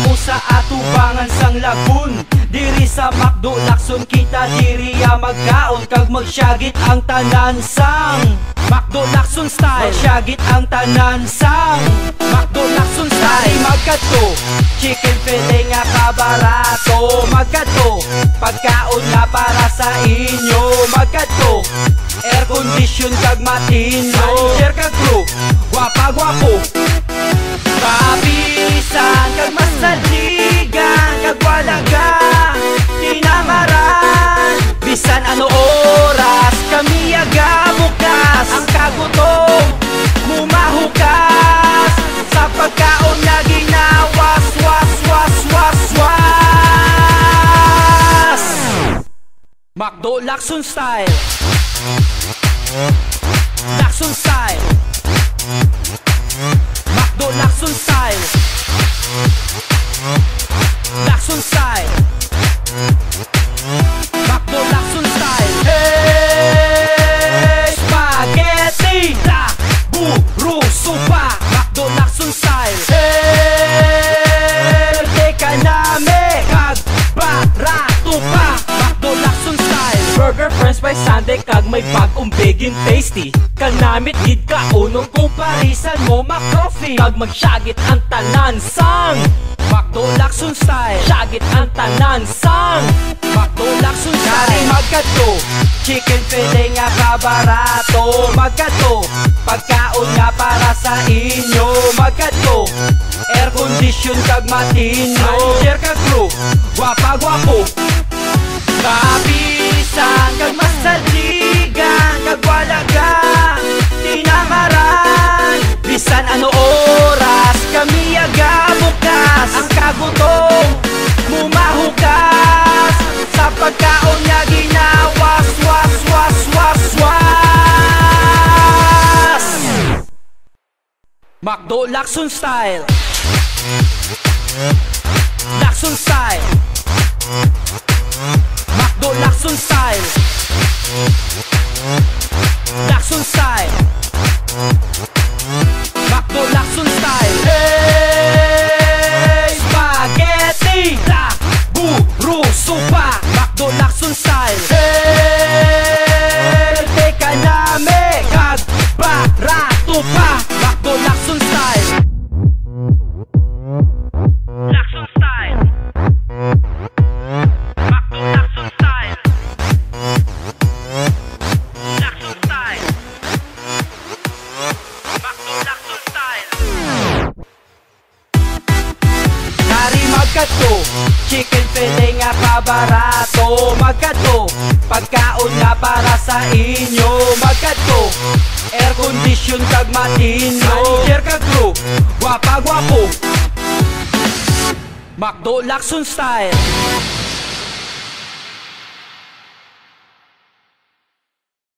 mo sa atubangan sang lagun. Diri sa Macdo Lakson kita diri ya magkaon. Kag magsyagit ang tanan sang Macdo Lakson style. Magsyagit ang tanan sang Macdo Lakson style. Magkato. Chicken fillet nga kabarato. Magkato. Pagkaon nga para sa inyo. Magkato. Air condition kag matino โดลักซุนสไตล์ลักซุนสไตล์มักโดลักซุนสไตล์ลักซุนสไตล์มักโดลักซุนสไตล์เฮ้สปาเกตตี้ลาบูรูซุปามักโดลักซุนสไตล์เฮ้เทคานาเมกัดบาร์ French fries sundae kag may bagong bigin tasty. Kag namit gid ka unong kung parisan mo makrofi Kag magsyagit ang tanan sang. Macdo Lakson style. Syagit ang tanan sang. Macdo Lakson style. Kari magkato Chicken fillet nga kabarato. Magkato Pagkaon nga para sa inyo. Magkato Air condition kag matino Manager kag crew Gwapa gwapo Macdo Lakson style. Lakson style. Macdo Lakson style. Lakson style. Macdo Lakson style. Hey Spaghetti. Ta Buru Supa Macdo Lakson style. Hey magkato Chicken fillet nga kabarato Magkato Pagkaon nga para sa inyo. Magkato Air condition kag matino Manager kag crew Gwapa gwapo Macdo Lakson style